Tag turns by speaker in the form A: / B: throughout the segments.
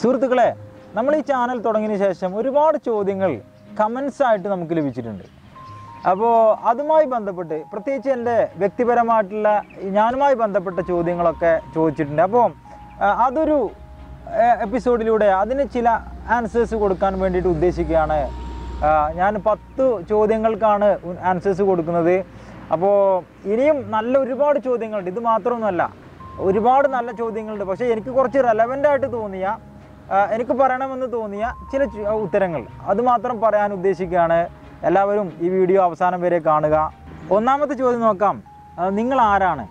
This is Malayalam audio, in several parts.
A: സുഹൃത്തുക്കളെ നമ്മൾ ഈ ചാനൽ തുടങ്ങിയതിന് ശേഷം ഒരുപാട് ചോദ്യങ്ങൾ കമൻസ് ആയിട്ട് നമുക്ക് ലഭിച്ചിട്ടുണ്ട്. അപ്പോൾ അതുമായി ബന്ധപ്പെട്ട് പ്രത്യേകിച്ച് എന്റെ വ്യക്തിപരമായിട്ടുള്ള ഞാനുമായി ബന്ധപ്പെട്ട ചോദ്യങ്ങളൊക്കെ ചോദിച്ചിട്ടുണ്ട്. അപ്പോൾ അതൊരു എപ്പിസോഡിലൂടെ അതിന് ചില ആൻസേഴ്സ് കൊടുക്കാൻ വേണ്ടിയിട്ട് ഉദ്ദേശിക്കുകയാണ്. ഞാൻ പത്ത് ചോദ്യങ്ങൾക്കാണ് ആൻസേഴ്സ് കൊടുക്കുന്നത്. അപ്പോൾ ഇനിയും നല്ല ഒരുപാട് ചോദ്യങ്ങളുണ്ട്. ഇത് മാത്രമൊന്നുമല്ല ഒരുപാട് നല്ല ചോദ്യങ്ങളുണ്ട്. പക്ഷേ എനിക്ക് കുറച്ച് റെലവന്റ് ആയിട്ട് തോന്നിയ എനിക്ക് പറയണമെന്ന് തോന്നിയ ചില ഉത്തരങ്ങൾ. അതുമാത്രം പറയാൻ ഉദ്ദേശിക്കുകയാണ്. എല്ലാവരും ഈ വീഡിയോ അവസാനം വരെ കാണുക. ഒന്നാമത്തെ ചോദ്യം നോക്കാം. നിങ്ങൾ ആരാണ്?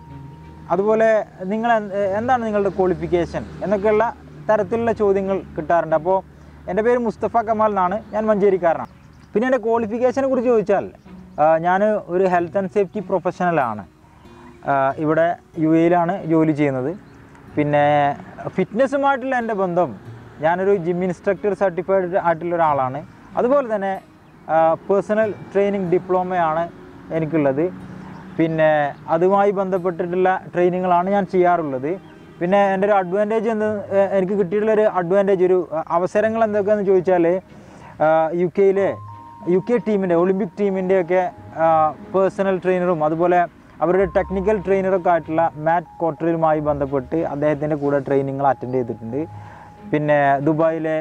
A: അതുപോലെ നിങ്ങൾ എന്താണ് നിങ്ങളുടെ ക്വാളിഫിക്കേഷൻ എന്നൊക്കെയുള്ള തരത്തിലുള്ള ചോദ്യങ്ങൾ കിട്ടാറുണ്ട്. അപ്പോൾ എന്റെ പേര് മുസ്തഫ കമാൽ എന്നാണ്. ഞാൻ മഞ്ചേരിക്കാരനാണ്. പിന്നെ എന്റെ ക്വാളിഫിക്കേഷനെ കുറിച്ച് ചോദിച്ചാൽ ഞാൻ ഒരു ഹെൽത്ത് ആൻഡ് സേഫ്റ്റി പ്രൊഫഷണലാണ് ഇവിടെ യു എയിലാണ് ജോലി ചെയ്യുന്നത്. പിന്നെ ഫിറ്റ്നസ്സുമായിട്ടുള്ള എന്റെ ബന്ധം ഞാനൊരു ജിം ഇൻസ്ട്രക്ടർ സർട്ടിഫൈഡ് ആയിട്ടുള്ള ഒരാളാണ്. അതുപോലെ തന്നെ പേഴ്സണൽ ട്രെയിനിങ് ഡിപ്ലോമയാണ് എനിക്കുള്ളത്. പിന്നെ അതുമായി ബന്ധപ്പെട്ടിട്ടുള്ള ട്രെയിനിങ്ങുകളാണ് ഞാൻ ചെയ്യാറുള്ളത്. പിന്നെ എന്റെ ഒരു അഡ്വാന്റേജ് എന്ത് എനിക്ക് കിട്ടിയിട്ടുള്ളൊരു അഡ്വാന്റേജ് ഒരു അവസരങ്ങൾ എന്തൊക്കെയാണെന്ന് ചോദിച്ചാൽ യു കെയിലെ യു കെ ടീമിന്റെ ഒളിമ്പിക് ടീമിന്റെയൊക്കെ പേഴ്സണൽ ട്രെയിനറും അതുപോലെ അവരുടെ ടെക്നിക്കൽ ട്രെയിനറൊക്കെ ആയിട്ടുള്ള മാറ്റ് കോട്ടറിലുമായി ബന്ധപ്പെട്ട് അദ്ദേഹത്തിന്റെ കൂടെ ട്രെയിനിങ്ങൾ അറ്റൻഡ് ചെയ്തിട്ടുണ്ട്. പിന്നെ ദുബായിലെ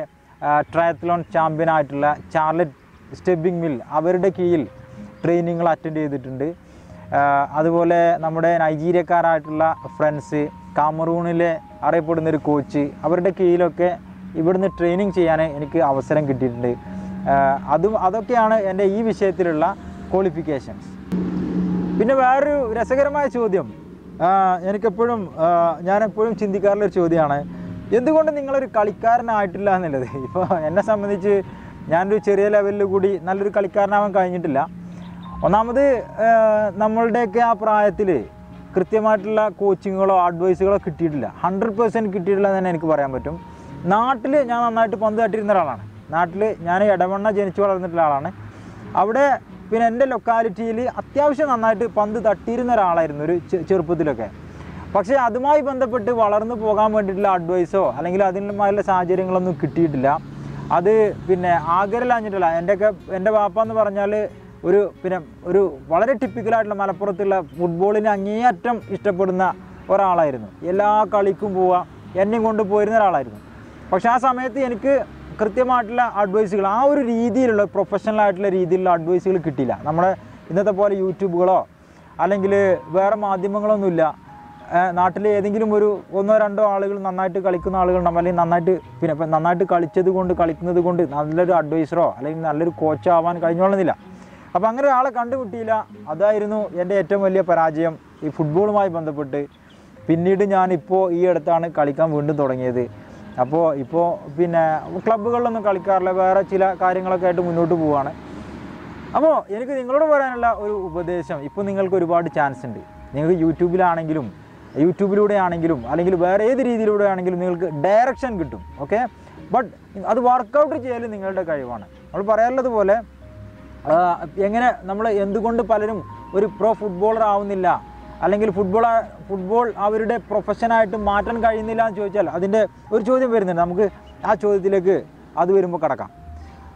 A: ട്രയത്ലോൺ ചാമ്പ്യൻ ആയിട്ടുള്ള ചാർലറ്റ് സ്റ്റെബിംഗ് മിൽ അവരുടെ കീഴിൽ ട്രെയിനിങ്ങൾ അറ്റൻഡ് ചെയ്തിട്ടുണ്ട്. അതുപോലെ നമ്മുടെ നൈജീരിയക്കാരായിട്ടുള്ള ഫ്രണ്ട്സ് കാമറൂണിലെ അറിയപ്പെടുന്ന ഒരു കോച്ച് അവരുടെ കീഴിലൊക്കെ ഇവിടുന്ന് ട്രെയിനിങ് ചെയ്യാൻ എനിക്ക് അവസരം കിട്ടിയിട്ടുണ്ട്. അതും അതൊക്കെയാണ് എന്റെ ഈ വിഷയത്തിലുള്ള ക്വാളിഫിക്കേഷൻസ് പിന്നെ വേറൊരു രസകരമായ ചോദ്യം എനിക്കെപ്പോഴും ഞാനെപ്പോഴും ചിന്തിക്കാറുള്ളൊരു ചോദ്യമാണ് എന്തുകൊണ്ട് നിങ്ങളൊരു കളിക്കാരനായിട്ടില്ല എന്നുള്ളത്? ഇപ്പോൾ എന്നെ സംബന്ധിച്ച് ഞാനൊരു ചെറിയ ലെവലിൽ കൂടി നല്ലൊരു കളിക്കാരനാവാൻ കഴിഞ്ഞിട്ടില്ല. ഒന്നാമത് നമ്മളുടെയൊക്കെ ആ പ്രായത്തിൽ കൃത്യമായിട്ടുള്ള കോച്ചിങ്ങുകളോ അഡ്വൈസുകളോ കിട്ടിയിട്ടില്ല. ഹൺഡ്രഡ് പേഴ്സന്റ് കിട്ടിയിട്ടില്ല എന്ന് തന്നെ എനിക്ക് പറയാൻ പറ്റും. നാട്ടിൽ ഞാൻ നന്നായിട്ട് പന്ത് തട്ടിയിരുന്ന ഒരാളാണ്. നാട്ടിൽ ഞാൻ ഇടവണ്ണ ജനിച്ചു വളർന്നിട്ടുള്ള ആളാണ്. അവിടെ പിന്നെ എന്റെ ലൊക്കാലിറ്റിയിൽ അത്യാവശ്യം നന്നായിട്ട് പന്ത് തട്ടിയിരുന്ന ഒരാളായിരുന്നു ഒരു ചെറുപ്പത്തിലൊക്കെ. പക്ഷേ അതുമായി ബന്ധപ്പെട്ട് വളർന്നു പോകാൻ വേണ്ടിയിട്ടുള്ള അഡ്വൈസോ അല്ലെങ്കിൽ അതിനുമായുള്ള സാഹചര്യങ്ങളൊന്നും കിട്ടിയിട്ടില്ല. അത് പിന്നെ ആഗ്രഹിച്ചിട്ടില്ല എന്റെയൊക്കെ എന്റെ വാപ്പ എന്ന് പറഞ്ഞാൽ ഒരു പിന്നെ ഒരു വളരെ ടിപ്പിക്കലായിട്ടുള്ള മലപ്പുറത്തുള്ള ഫുട്ബോളിനെ അങ്ങേയറ്റം ഇഷ്ടപ്പെടുന്ന ഒരാളായിരുന്നു. എല്ലാ കളിക്കും പോവുക എന്നെയും കൊണ്ട് പോയിരുന്ന ഒരാളായിരുന്നു. പക്ഷേ ആ സമയത്ത് എനിക്ക് കൃത്യമായിട്ടുള്ള അഡ്വൈസുകൾ ആ ഒരു രീതിയിലുള്ള പ്രൊഫഷണൽ ആയിട്ടുള്ള രീതിയിലുള്ള അഡ്വൈസുകൾ കിട്ടിയില്ല. നമ്മുടെ ഇന്നത്തെ പോലെ യൂട്യൂബുകളോ അല്ലെങ്കിൽ വേറെ മാധ്യമങ്ങളൊന്നുമില്ല. നാട്ടിൽ ഏതെങ്കിലും ഒരു ഒന്നോ രണ്ടോ ആളുകൾ നന്നായിട്ട് കളിക്കുന്ന ആളുകളുണ്ടാവും അല്ലെങ്കിൽ നന്നായിട്ട് പിന്നെ ഇപ്പം നന്നായിട്ട് കളിച്ചത് കൊണ്ട് കളിക്കുന്നത് കൊണ്ട് നല്ലൊരു അഡ്വൈസറോ അല്ലെങ്കിൽ നല്ലൊരു കോച്ചോ ആവാൻ കഴിഞ്ഞോളുന്നില്ല. അപ്പോൾ അങ്ങനെ ഒരാളെ കണ്ടുകിട്ടിയില്ല അതായിരുന്നു എന്റെ ഏറ്റവും വലിയ പരാജയം. ഈ ഫുട്ബോളുമായി ബന്ധപ്പെട്ട് പിന്നീട് ഞാനിപ്പോൾ ഈ അടുത്താണ് കളിക്കാൻ വീണ്ടും തുടങ്ങിയത്. അപ്പോൾ ഇപ്പോൾ പിന്നെ ക്ലബ്ബുകളിലൊന്നും കളിക്കാറില്ല. വേറെ ചില കാര്യങ്ങളൊക്കെ ആയിട്ട് മുന്നോട്ട് പോവുകയാണ്. അപ്പോൾ എനിക്ക് നിങ്ങളോട് പറയാനുള്ള ഒരു ഉപദേശം. ഇപ്പോൾ നിങ്ങൾക്ക് ഒരുപാട് ചാൻസ് ഉണ്ട്. നിങ്ങൾക്ക് യൂട്യൂബിലാണെങ്കിലും യൂട്യൂബിലൂടെ ആണെങ്കിലും അല്ലെങ്കിൽ വേറെ ഏത് രീതിയിലൂടെ ആണെങ്കിലും നിങ്ങൾക്ക് ഡയറക്ഷൻ കിട്ടും ഓക്കെ ബട്ട് അത് വർക്കൗട്ട് ചെയ്യൽ നിങ്ങളുടെ കഴിവാണ്. നമ്മൾ പറയാറുള്ളത് പോലെ എങ്ങനെ നമ്മൾ എന്തുകൊണ്ട് പലരും ഒരു പ്രോ ഫുട്ബോളർ ആവുന്നില്ല അല്ലെങ്കിൽ ഫുട്ബോൾ ഫുട്ബോൾ അവരുടെ പ്രൊഫഷനായിട്ട് മാറ്റാൻ കഴിയുന്നില്ല എന്ന് ചോദിച്ചാൽ അതിന്റെ ഒരു ചോദ്യം വരുന്നുണ്ട്. നമുക്ക് ആ ചോദ്യത്തിലേക്ക് അത് വരുമ്പോൾ കടക്കാം.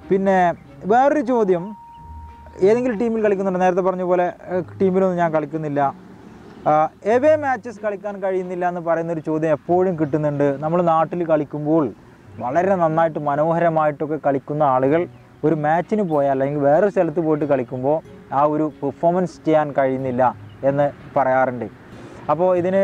A: പിന്നെ വേറൊരു ചോദ്യം ഏതെങ്കിലും ടീമിൽ കളിക്കുന്നുണ്ട്? നേരത്തെ പറഞ്ഞ പോലെ ടീമിലൊന്നും ഞാൻ കളിക്കുന്നില്ല. എവേ മാച്ചസ് കളിക്കാൻ കഴിയുന്നില്ല എന്ന് പറയുന്ന ഒരു ചോദ്യം എപ്പോഴും കിട്ടുന്നുണ്ട്. നമ്മൾ നാട്ടിൽ കളിക്കുമ്പോൾ വളരെ നന്നായിട്ട് മനോഹരമായിട്ടൊക്കെ കളിക്കുന്ന ആളുകൾ ഒരു മാച്ചിന് പോയാൽ അല്ലെങ്കിൽ വേറെ സ്ഥലത്ത് പോയിട്ട് കളിക്കുമ്പോൾ ആ ഒരു പെർഫോമൻസ് ചെയ്യാൻ കഴിയുന്നില്ല എന്ന് പറയാറുണ്ട്. അപ്പോൾ ഇതിന്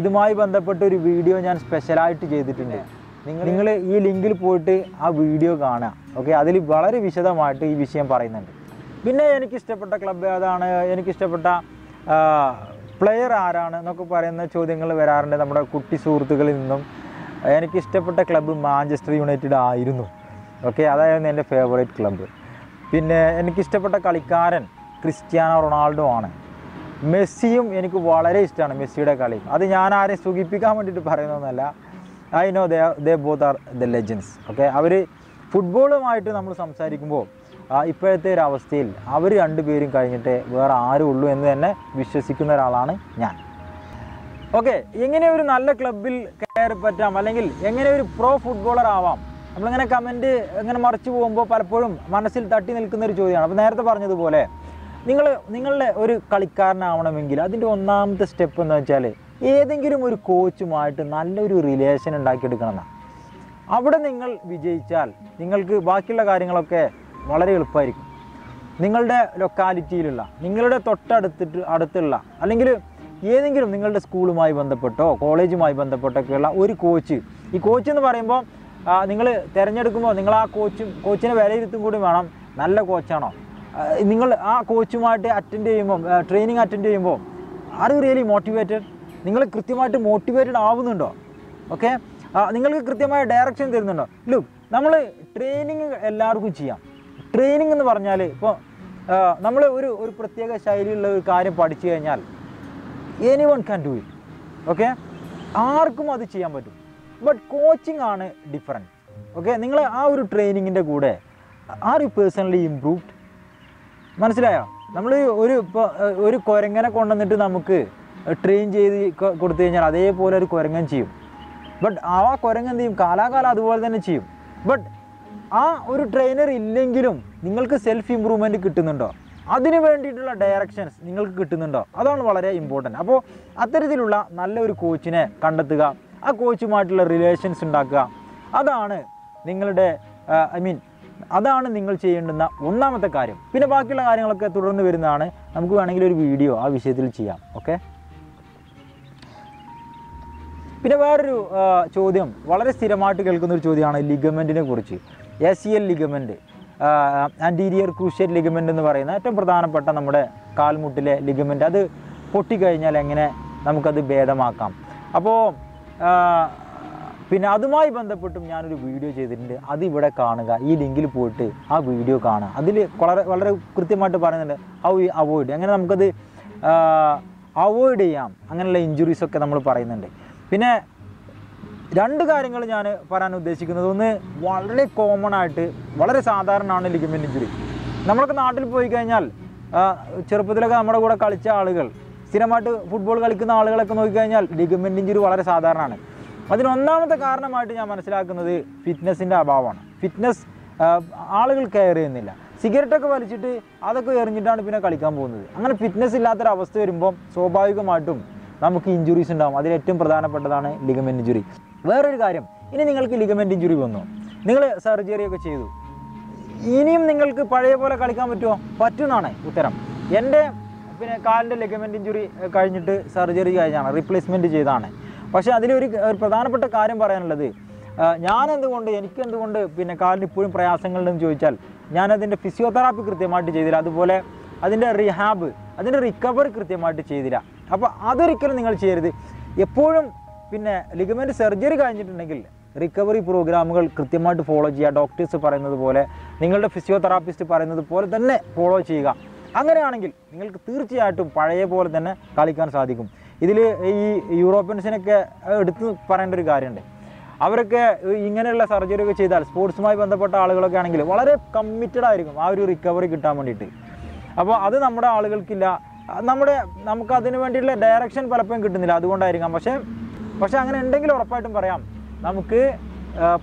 A: ഇതുമായി ബന്ധപ്പെട്ട ഒരു വീഡിയോ ഞാൻ സ്പെഷ്യലായിട്ട് ചെയ്തിട്ടുണ്ട്. നിങ്ങൾ നിങ്ങൾ ഈ ലിങ്കിൽ പോയിട്ട് ആ വീഡിയോ കാണുക. ഓക്കെ അതിൽ വളരെ വിശദമായിട്ട് ഈ വിഷയം പറയുന്നുണ്ട്. പിന്നെ എനിക്കിഷ്ടപ്പെട്ട ക്ലബ്ബ് ഏതാണ്? എനിക്കിഷ്ടപ്പെട്ട പ്ലെയർ ആരാണ് എന്നൊക്കെ പറയുന്ന ചോദ്യങ്ങൾ വരാറുണ്ട് നമ്മുടെ കുട്ടി സുഹൃത്തുക്കളിൽ നിന്നും. എനിക്ക് ഇഷ്ടപ്പെട്ട ക്ലബ്ബ് മാഞ്ചസ്റ്റർ യുണൈറ്റഡ് ആയിരുന്നു. ഓക്കെ അതായിരുന്നു എന്റെ ഫേവറേറ്റ് ക്ലബ്ബ് പിന്നെ എനിക്കിഷ്ടപ്പെട്ട കളിക്കാരൻ ക്രിസ്ത്യാനോ റൊണാൾഡോ ആണ്. മെസ്സിയും എനിക്ക് വളരെ ഇഷ്ടമാണ് മെസ്സിയുടെ കളി. അത് ഞാൻ ആരെയും സുഖിപ്പിക്കാൻ വേണ്ടിയിട്ട് പറയുന്നതല്ല I know they they both are the legends okay അവർ ഫുട്ബോളുമായിട്ട് നമ്മൾ സംസാരിക്കുമ്പോൾ ഇപ്പോഴത്തെ ഒരു അവസ്ഥയിൽ അവർ രണ്ടുപേരും കഴിഞ്ഞിട്ട് വേറെ ആരും ഉള്ളൂ എന്ന് തന്നെ വിശ്വസിക്കുന്ന ഒരാളാണ് ഞാൻ. ഓക്കെ എങ്ങനെ ഒരു നല്ല ക്ലബിൽ കയറി പറ്റാം അല്ലെങ്കിൽ എങ്ങനെ ഒരു പ്രോ ഫുട്ബോളർ ആവാം? നമ്മളിങ്ങനെ കമന്റ് ഇങ്ങനെ മറിച്ച് പോകുമ്പോൾ പലപ്പോഴും മനസ്സിൽ തട്ടി നിൽക്കുന്ന ഒരു ചോദ്യമാണ്. അപ്പോൾ നേരത്തെ പറഞ്ഞതുപോലെ നിങ്ങൾ നിങ്ങളുടെ ഒരു കളിക്കാരനാവണമെങ്കിൽ അതിന്റെ ഒന്നാമത്തെ സ്റ്റെപ്പ് എന്ന് വെച്ചാൽ ഏതെങ്കിലും ഒരു കോച്ചുമായിട്ട് നല്ലൊരു റിലേഷൻ ഉണ്ടാക്കിയെടുക്കണം എന്നാണ്. അവിടെ നിങ്ങൾ വിജയിച്ചാൽ നിങ്ങൾക്ക് ബാക്കിയുള്ള കാര്യങ്ങളൊക്കെ വളരെ എളുപ്പമായിരിക്കും. നിങ്ങളുടെ ലൊക്കാലിറ്റിയിലുള്ള നിങ്ങളുടെ തൊട്ടടുത്തിട്ട് അടുത്തുള്ള അല്ലെങ്കിൽ ഏതെങ്കിലും നിങ്ങളുടെ സ്കൂളുമായി ബന്ധപ്പെട്ടോ കോളേജുമായി ബന്ധപ്പെട്ടൊക്കെയുള്ള ഒരു കോച്ച് ഈ കോച്ച് എന്ന് പറയുമ്പോൾ നിങ്ങൾ തിരഞ്ഞെടുക്കുമ്പോൾ നിങ്ങൾ ആ കോച്ചും കോച്ചിനെ വിലയിരുത്തും കൂടി വേണം. നല്ല കോച്ചാണോ നിങ്ങൾ ആ കോച്ചുമായിട്ട് അറ്റൻഡ് ചെയ്യുമ്പോൾ ട്രെയിനിങ് അറ്റൻഡ് ചെയ്യുമ്പോൾ ആർ യു റിയലി മോട്ടിവേറ്റഡ് നിങ്ങൾ കൃത്യമായിട്ട് മോട്ടിവേറ്റഡ് ആവുന്നുണ്ടോ? ഓക്കെ നിങ്ങൾക്ക് കൃത്യമായ ഡയറക്ഷൻ തരുന്നുണ്ടോ? ലുക്ക് നമ്മൾ ട്രെയിനിങ് എല്ലാവർക്കും ചെയ്യാം. ട്രെയിനിങ് എന്ന് പറഞ്ഞാൽ ഇപ്പോൾ നമ്മൾ ഒരു ഒരു പ്രത്യേക ശൈലിയുള്ള ഒരു കാര്യം പഠിച്ചു കഴിഞ്ഞാൽ anyone can do it okay ആർക്കും അത് ചെയ്യാൻ പറ്റും. ബട്ട് കോച്ചിങ് ആണ് ഡിഫറെന്റ് ഓക്കെ നിങ്ങൾ ആ ഒരു ട്രെയിനിങ്ങിന്റെ കൂടെ ആർ യു പേഴ്സണലി ഇംപ്രൂവ്ഡ് മനസ്സിലായോ? നമ്മൾ ഒരു ഇപ്പോൾ ഒരു കുരങ്ങനെ കൊണ്ടുവന്നിട്ട് നമുക്ക് ട്രെയിൻ ചെയ്ത് കൊടുത്തു കഴിഞ്ഞാൽ അതേപോലെ ഒരു കുരങ്ങൻ ചെയ്യും. ബട്ട് ആ കുരങ്ങ് എന്ത് ചെയ്യും? കാലാകാലം അതുപോലെ തന്നെ ചെയ്യും. ബട്ട് ആ ഒരു ട്രെയിനർ ഇല്ലെങ്കിലും നിങ്ങൾക്ക് സെൽഫ് ഇമ്പ്രൂവ്മെന്റ് കിട്ടുന്നുണ്ടോ? അതിന് വേണ്ടിയിട്ടുള്ള ഡയറക്ഷൻസ് നിങ്ങൾക്ക് കിട്ടുന്നുണ്ടോ? അതാണ് വളരെ ഇമ്പോർട്ടന്റ് അപ്പോൾ അത്തരത്തിലുള്ള നല്ലൊരു കോച്ചിനെ കണ്ടെത്തുക ആ കോച്ചുമായിട്ടുള്ള റിലേഷൻസ് ഉണ്ടാക്കുക. അതാണ് നിങ്ങളുടെ ഐ മീൻ അതാണ് നിങ്ങൾ ചെയ്യേണ്ടുന്ന ഒന്നാമത്തെ കാര്യം. പിന്നെ ബാക്കിയുള്ള കാര്യങ്ങളൊക്കെ തുടർന്ന് വരുന്നതാണ്. നമുക്ക് വേണമെങ്കിൽ ഒരു വീഡിയോ ആ വിഷയത്തിൽ ചെയ്യാം. ഓക്കെ പിന്നെ വേറൊരു ചോദ്യം. വളരെ സ്ഥിരമായിട്ട് കേൾക്കുന്ന ഒരു ചോദ്യമാണ് ലിഗമെന്റിനെ കുറിച്ച്. A C L ligament anterior cruciate ligament എന്ന് പറയുന്ന ഏറ്റവും പ്രധാനപ്പെട്ട നമ്മുടെ കാൽമുട്ടിലെ ലിഗമെന്റ് അത് പൊട്ടിക്കഴിഞ്ഞാൽ എങ്ങനെ നമുക്കത് ഭേദമാക്കാം? അപ്പോൾ പിന്നെ അതുമായി ബന്ധപ്പെട്ടും ഞാനൊരു വീഡിയോ ചെയ്തിട്ടുണ്ട്. അത് ഇവിടെ കാണുക. ഈ ലിങ്കിൽ പോയിട്ട് ആ വീഡിയോ കാണുക. അതിൽ വളരെ വളരെ കൃത്യമായിട്ട് പറയുന്നുണ്ട്. ഹൗ അവോയ്ഡ് എങ്ങനെ നമുക്കത് അവോയ്ഡ് ചെയ്യാം. അങ്ങനെയുള്ള ഇഞ്ചുറീസൊക്കെ നമ്മൾ പറയുന്നുണ്ട്. പിന്നെ രണ്ട് കാര്യങ്ങൾ ഞാൻ പറയാൻ ഉദ്ദേശിക്കുന്നത്. ഒന്ന് വളരെ കോമൺ ആയിട്ട് വളരെ സാധാരണമാണ് ലിഗമെന്റ് ഇഞ്ചുറി നമ്മളൊക്കെ നാട്ടിൽ പോയി കഴിഞ്ഞാൽ ചെറുപ്പത്തിലൊക്കെ നമ്മുടെ കൂടെ കളിച്ച ആളുകൾ സ്ഥിരമായിട്ട് ഫുട്ബോൾ കളിക്കുന്ന ആളുകളൊക്കെ നോക്കിക്കഴിഞ്ഞാൽ ലിഗമെന്റ് ഇഞ്ചുറി വളരെ സാധാരണമാണ്. അതിനൊന്നാമത്തെ കാരണമായിട്ട് ഞാൻ മനസ്സിലാക്കുന്നത് ഫിറ്റ്നസിന്റെ അഭാവമാണ്. ഫിറ്റ്നസ് ആളുകൾ കെയർ ചെയ്യുന്നില്ല. സിഗരറ്റൊക്കെ വലിച്ചിട്ട് അതൊക്കെ എറിഞ്ഞിട്ടാണ് പിന്നെ കളിക്കാൻ പോകുന്നത്. അങ്ങനെ ഫിറ്റ്നസ് ഇല്ലാത്തൊരവസ്ഥ വരുമ്പം സ്വാഭാവികമായിട്ടും നമുക്ക് ഇഞ്ചുറീസ് ഉണ്ടാവും. അതിൽ ഏറ്റവും പ്രധാനപ്പെട്ടതാണ് ലിഗമെന്റ് ഇഞ്ചുറി വേറൊരു കാര്യം ഇനി നിങ്ങൾക്ക് ലിഗമെന്റ് ഇഞ്ചുറി വന്നു. നിങ്ങൾ സർജറി ഒക്കെ ചെയ്തു. ഇനിയും നിങ്ങൾക്ക് പഴയ പോലെ കളിക്കാൻ പറ്റുമോ? പറ്റുമെന്നാണ് ഉത്തരം. എന്റെ പിന്നെ കാലിന്റെ ലിഗമെന്റ് ഇഞ്ചുറി കഴിഞ്ഞിട്ട് സർജറി കഴിഞ്ഞാണ് റീപ്ലേസ്മെന്റ് ചെയ്താണ് പക്ഷേ അതിലൊരു ഒരു പ്രധാനപ്പെട്ട കാര്യം പറയാനുള്ളത്. ഞാൻ എന്തുകൊണ്ട് എനിക്ക് എന്തുകൊണ്ട് പിന്നെ കാലിന് ഇപ്പോഴും പ്രയാസങ്ങളുണ്ടെന്ന് ചോദിച്ചാൽ ഞാനതിന്റെ ഫിസിയോതെറാപ്പി കൃത്യമായിട്ട് ചെയ്തില്ല. അതുപോലെ അതിന്റെ റിഹാബ് അതിന്റെ റിക്കവർ കൃത്യമായിട്ട് ചെയ്തില്ല. അപ്പോൾ അതൊരിക്കലും നിങ്ങൾ ചെയ്യരുത്. എപ്പോഴും പിന്നെ ലിഗമെന്റ് സർജറി കഴിഞ്ഞിട്ടുണ്ടെങ്കിൽ റിക്കവറി പ്രോഗ്രാമുകൾ കൃത്യമായിട്ട് ഫോളോ ചെയ്യുക. ഡോക്ടേഴ്സ് പറയുന്നത് പോലെ നിങ്ങളുടെ ഫിസിയോതെറാപ്പിസ്റ്റ് പറയുന്നത് പോലെ തന്നെ ഫോളോ ചെയ്യുക. അങ്ങനെയാണെങ്കിൽ നിങ്ങൾക്ക് തീർച്ചയായിട്ടും പഴയ പോലെ തന്നെ കളിക്കാൻ സാധിക്കും. ഇതിൽ ഈ യൂറോപ്യൻസിനൊക്കെ എടുത്ത് പറയേണ്ട ഒരു കാര്യമുണ്ട്. അവരൊക്കെ ഇങ്ങനെയുള്ള സർജറി ഒക്കെ ചെയ്താൽ സ്പോർട്സുമായി ബന്ധപ്പെട്ട ആളുകളൊക്കെ ആണെങ്കിൽ വളരെ കമ്മിറ്റഡ് ആയിരിക്കും ആ ഒരു റിക്കവറി കിട്ടാൻ വേണ്ടിയിട്ട്. അപ്പോൾ അത് നമ്മുടെ ആളുകൾക്കില്ല. നമ്മുടെ നമുക്ക് അതിന് വേണ്ടിയിട്ടുള്ള ഡയറക്ഷൻ പലപ്പോഴും കിട്ടുന്നില്ല. അതുകൊണ്ടായിരിക്കാം. പക്ഷേ പക്ഷേ അങ്ങനെ ഉണ്ടെങ്കിൽ ഉറപ്പായിട്ടും പറയാം. നമുക്ക്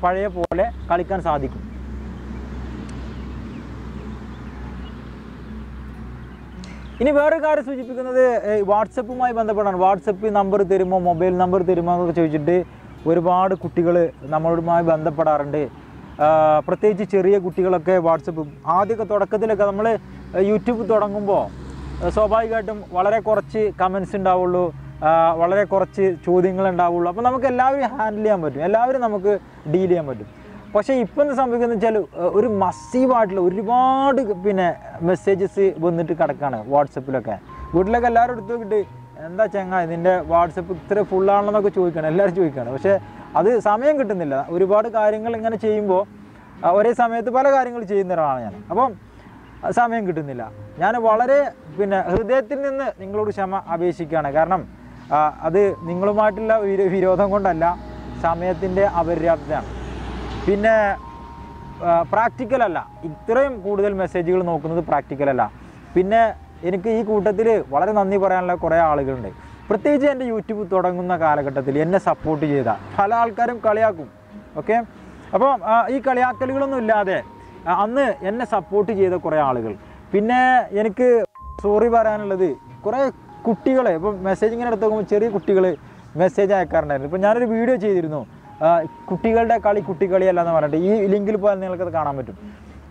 A: പഴയ പോലെ കളിക്കാൻ സാധിക്കും. ഇനി വേറൊരു കാര്യം സൂചിപ്പിക്കുന്നത് വാട്സപ്പുമായി ബന്ധപ്പെട്ടാണ് വാട്സപ്പ് നമ്പർ തരുമോ മൊബൈൽ നമ്പർ തരുമോ എന്നൊക്കെ ചോദിച്ചിട്ട് ഒരുപാട് കുട്ടികൾ നമ്മളുമായി ബന്ധപ്പെടാറുണ്ട്. പ്രത്യേകിച്ച് ചെറിയ കുട്ടികളൊക്കെ വാട്സപ്പ് ആദ്യമൊക്കെ തുടക്കത്തിലൊക്കെ നമ്മൾ യൂട്യൂബ് തുടങ്ങുമ്പോൾ സ്വാഭാവികമായിട്ടും വളരെ കുറച്ച് കമൻസ് ഉണ്ടാവുള്ളൂ വളരെ കുറച്ച് ചോദ്യങ്ങൾ ഉണ്ടാവുള്ളൂ. അപ്പോൾ നമുക്ക് എല്ലാവരും ഹാൻഡിൽ ചെയ്യാൻ പറ്റും. എല്ലാവരും നമുക്ക് ഡീൽ ചെയ്യാൻ പറ്റും. പക്ഷേ ഇപ്പം എന്ത് സംഭവിക്കുന്നത് വെച്ചാൽ ഒരു മസീവായിട്ടുള്ള ഒരുപാട് പിന്നെ മെസ്സേജസ് വന്നിട്ട് കിടക്കുകയാണ് വാട്സപ്പിലൊക്കെ. വീട്ടിലൊക്കെ എല്ലാവരും എടുത്തു നോക്കിയിട്ട് എന്താ ചങ്ങ ഇതിന്റെ വാട്സപ്പ് ഇത്ര ഫുള്ളാണെന്നൊക്കെ ചോദിക്കണം. എല്ലാവരും ചോദിക്കുകയാണ് പക്ഷേ അത് സമയം കിട്ടുന്നില്ല. ഒരുപാട് കാര്യങ്ങൾ ഇങ്ങനെ ചെയ്യുമ്പോൾ ഒരേ സമയത്ത് പല കാര്യങ്ങൾ ചെയ്യുന്ന ഒരാളാണ് ഞാൻ. അപ്പം സമയം കിട്ടുന്നില്ല. ഞാൻ വളരെ പിന്നെ ഹൃദയത്തിൽ നിന്ന് നിങ്ങളോട് ക്ഷമ അപേക്ഷിക്കുകയാണ്. കാരണം അത് നിങ്ങളുമായിട്ടുള്ള വിരോധം കൊണ്ടല്ല സമയത്തിന്റെ അപര്യാപ്തതയാണ്. പിന്നെ പ്രാക്ടിക്കൽ അല്ല. ഇത്രയും കൂടുതൽ മെസ്സേജുകൾ നോക്കുന്നത് പ്രാക്ടിക്കൽ അല്ല. പിന്നെ എനിക്ക് ഈ കൂട്ടത്തിൽ വളരെ നന്ദി പറയാനുള്ള കുറേ ആളുകളുണ്ട്. പ്രത്യേകിച്ച് എന്റെ യൂട്യൂബ് തുടങ്ങുന്ന കാലഘട്ടത്തിൽ എന്നെ സപ്പോർട്ട് ചെയ്ത പല ആൾക്കാരും കളിയാക്കും. ഓക്കെ അപ്പോൾ ഈ കളിയാക്കലുകളൊന്നും ഇല്ലാതെ അന്ന് എന്നെ സപ്പോർട്ട് ചെയ്ത കുറേ ആളുകൾ. പിന്നെ എനിക്ക് സോറി പറയാനുള്ളത് കുറേ കുട്ടികളെ ഇപ്പം മെസ്സേജ് ഇങ്ങനെ എടുത്ത് നോക്കുമ്പോൾ ചെറിയ കുട്ടികൾ മെസ്സേജ് അയക്കാറുണ്ടായിരുന്നു. ഇപ്പം ഞാനൊരു വീഡിയോ ചെയ്തിരുന്നു. കുട്ടികളുടെ കളി കുട്ടിക്കളിയല്ല എന്ന് പറഞ്ഞിട്ട്. ഈ ലിങ്കിൽ പോയാൽ നിങ്ങൾക്കത് കാണാൻ പറ്റും.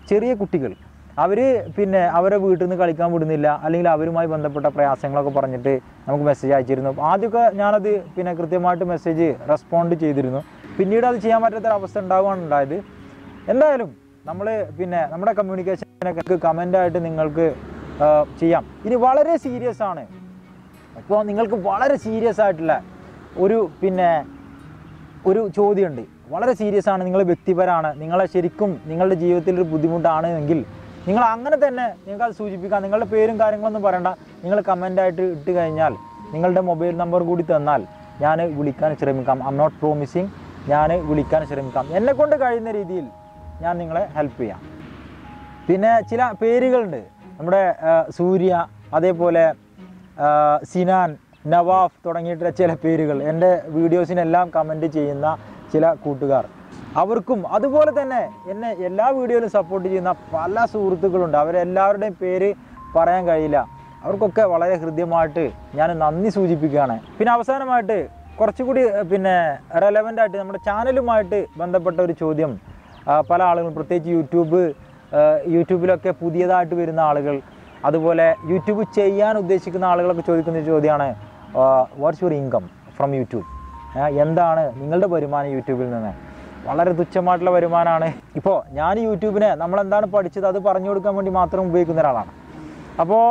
A: ചെറിയ കുട്ടികൾ. അവർ പിന്നെ അവരെ വീട്ടിൽ നിന്ന് കളിക്കാൻ വിടുന്നില്ല. അല്ലെങ്കിൽ അവരുമായി ബന്ധപ്പെട്ട പ്രയാസങ്ങളൊക്കെ പറഞ്ഞിട്ട് നമുക്ക് മെസ്സേജ് അയച്ചിരുന്നു. ആദ്യമൊക്കെ ഞാനത് പിന്നെ കൃത്യമായിട്ട് മെസ്സേജ് റെസ്പോണ്ട് ചെയ്തിരുന്നു. പിന്നീട് അത് ചെയ്യാൻ പറ്റാത്തൊരവസ്ഥ ഉണ്ടാവുകയാണ് ഉണ്ടായത്. എന്തായാലും നമ്മൾ പിന്നെ നമ്മുടെ കമ്മ്യൂണിക്കേഷനൊക്കെ കമന്റായിട്ട് നിങ്ങൾക്ക് ചെയ്യാം. ഇനി വളരെ സീരിയസ് ആണ്. ഇപ്പോൾ നിങ്ങൾക്ക് വളരെ സീരിയസ് ആയിട്ടുള്ള ഒരു പിന്നെ ഒരു ചോദ്യമുണ്ട്. വളരെ സീരിയസ് ആണ്. നിങ്ങൾ വ്യക്തിപരമാണ് നിങ്ങളെ ശരിക്കും നിങ്ങളുടെ ജീവിതത്തിൽ ഒരു ബുദ്ധിമുട്ടാണ് എങ്കിൽ നിങ്ങൾ അങ്ങനെ തന്നെ നിങ്ങൾക്ക് അത് സൂചിപ്പിക്കാം. നിങ്ങളുടെ പേരും കാര്യങ്ങളൊന്നും പറയണ്ട. നിങ്ങൾ കമന്റായിട്ട് ഇട്ട് കഴിഞ്ഞാൽ നിങ്ങളുടെ മൊബൈൽ നമ്പർ കൂടി തന്നാൽ ഞാൻ വിളിക്കാൻ ശ്രമിക്കാം. ഐ നോട്ട് പ്രോമിസിങ് ഞാൻ വിളിക്കാൻ ശ്രമിക്കാം. എന്നെക്കൊണ്ട് കഴിയുന്ന രീതിയിൽ ഞാൻ നിങ്ങളെ ഹെൽപ്പ് ചെയ്യാം. പിന്നെ ചില പേരുകളുണ്ട്. നമ്മുടെ സൂര്യ അതേപോലെ സിനാൻ നവാഫ് തുടങ്ങിയിട്ടുള്ള ചില പേരുകൾ. എന്റെ വീഡിയോസിനെല്ലാം കമന്റ് ചെയ്യുന്ന ചില കൂട്ടുകാർ. അവർക്കും അതുപോലെ തന്നെ എന്നെ എല്ലാ വീഡിയോയിലും സപ്പോർട്ട് ചെയ്യുന്ന പല സുഹൃത്തുക്കളുണ്ട്. അവരെല്ലാവരുടെയും പേര് പറയാൻ കഴിയില്ല. അവർക്കൊക്കെ വളരെ ഹൃദ്യമായിട്ട് ഞാൻ നന്ദി സൂചിപ്പിക്കുകയാണ്. പിന്നെ അവസാനമായിട്ട് കുറച്ചുകൂടി പിന്നെ റെലവന്റ് ആയിട്ട് നമ്മുടെ ചാനലുമായിട്ട് ബന്ധപ്പെട്ട ഒരു ചോദ്യം. പല ആളുകളും പ്രത്യേകിച്ച് യൂട്യൂബ് യൂട്യൂബിലൊക്കെ പുതിയതായിട്ട് വരുന്ന ആളുകൾ അതുപോലെ യൂട്യൂബ് ചെയ്യാൻ ഉദ്ദേശിക്കുന്ന ആളുകളൊക്കെ ചോദിക്കുന്ന ചോദ്യമാണ് what's your income from YouTube എന്താണ് നിങ്ങളുടെ വരുമാനം യൂട്യൂബിൽ നിന്ന്? വളരെ തുച്ഛമായിട്ടുള്ള വരുമാനമാണ്. ഇപ്പോൾ ഞാൻ യൂട്യൂബിനെ നമ്മളെന്താണ് പഠിച്ചത് അത് പറഞ്ഞു കൊടുക്കാൻ വേണ്ടി മാത്രം ഉപയോഗിക്കുന്ന ഒരാളാണ്. അപ്പോൾ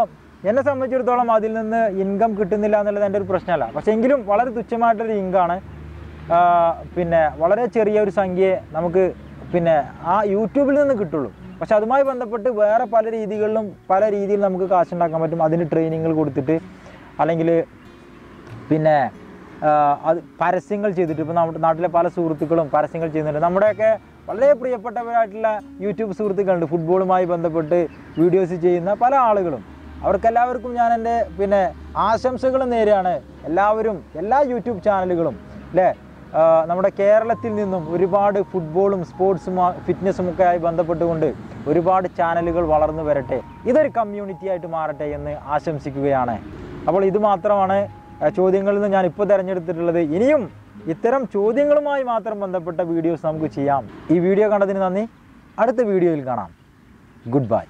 A: എന്നെ സംബന്ധിച്ചിടത്തോളം അതിൽ നിന്ന് ഇൻകം കിട്ടുന്നില്ല എന്നുള്ളത് എന്റെ ഒരു പ്രശ്നമല്ല. പക്ഷേ എങ്കിലും വളരെ തുച്ഛമായിട്ടൊരു ഇൻകമാണ് പിന്നെ വളരെ ചെറിയ ഒരു സംഖ്യയെ നമുക്ക് പിന്നെ ആ യൂട്യൂബിൽ നിന്ന് കിട്ടുള്ളൂ. പക്ഷെ അതുമായി ബന്ധപ്പെട്ട് വേറെ പല രീതികളിലും പല രീതിയിൽ നമുക്ക് കാശുണ്ടാക്കാൻ പറ്റും. അതിന് ട്രെയിനിങ്ങൾ കൊടുത്തിട്ട് അല്ലെങ്കിൽ പിന്നെ അത് പരസ്യങ്ങൾ ചെയ്തിട്ട് ഇപ്പോൾ നമ്മുടെ നാട്ടിലെ പല സുഹൃത്തുക്കളും പരസ്യങ്ങൾ ചെയ്യുന്നുണ്ട്. നമ്മുടെയൊക്കെ വളരെ പ്രിയപ്പെട്ടവരായിട്ടുള്ള യൂട്യൂബ് സുഹൃത്തുക്കളുണ്ട്. ഫുട്ബോളുമായി ബന്ധപ്പെട്ട് വീഡിയോസ് ചെയ്യുന്ന പല ആളുകളും. അവർക്കെല്ലാവർക്കും ഞാൻ എന്റെ പിന്നെ ആശംസകൾ നേരെയാണ്. എല്ലാവരും എല്ലാ യൂട്യൂബ് ചാനലുകളും അല്ലേ? നമ്മുടെ കേരളത്തിൽ നിന്നും ഒരുപാട് ഫുട്ബോളും സ്പോർട്സും ഫിറ്റ്നസ്സും ഒക്കെ ആയി ബന്ധപ്പെട്ടുകൊണ്ട് ഒരുപാട് ചാനലുകൾ വളർന്നു വരട്ടെ. ഇതൊരു കമ്മ്യൂണിറ്റി ആയിട്ട് മാറട്ടെ എന്ന് ആശംസിക്കുകയാണ്. അപ്പോൾ ഇത് മാത്രമാണ് ചോദ്യങ്ങളിൽ നിന്ന് ഞാൻ ഇപ്പോൾ തിരഞ്ഞെടുത്തിട്ടുള്ളത്. ഇനിയും ഇത്തരം ചോദ്യങ്ങളുമായി മാത്രം ബന്ധപ്പെട്ട വീഡിയോസ് നമുക്ക് ചെയ്യാം. ഈ വീഡിയോ കണ്ടതിന് നന്ദി. അടുത്ത വീഡിയോയിൽ കാണാം. Good bye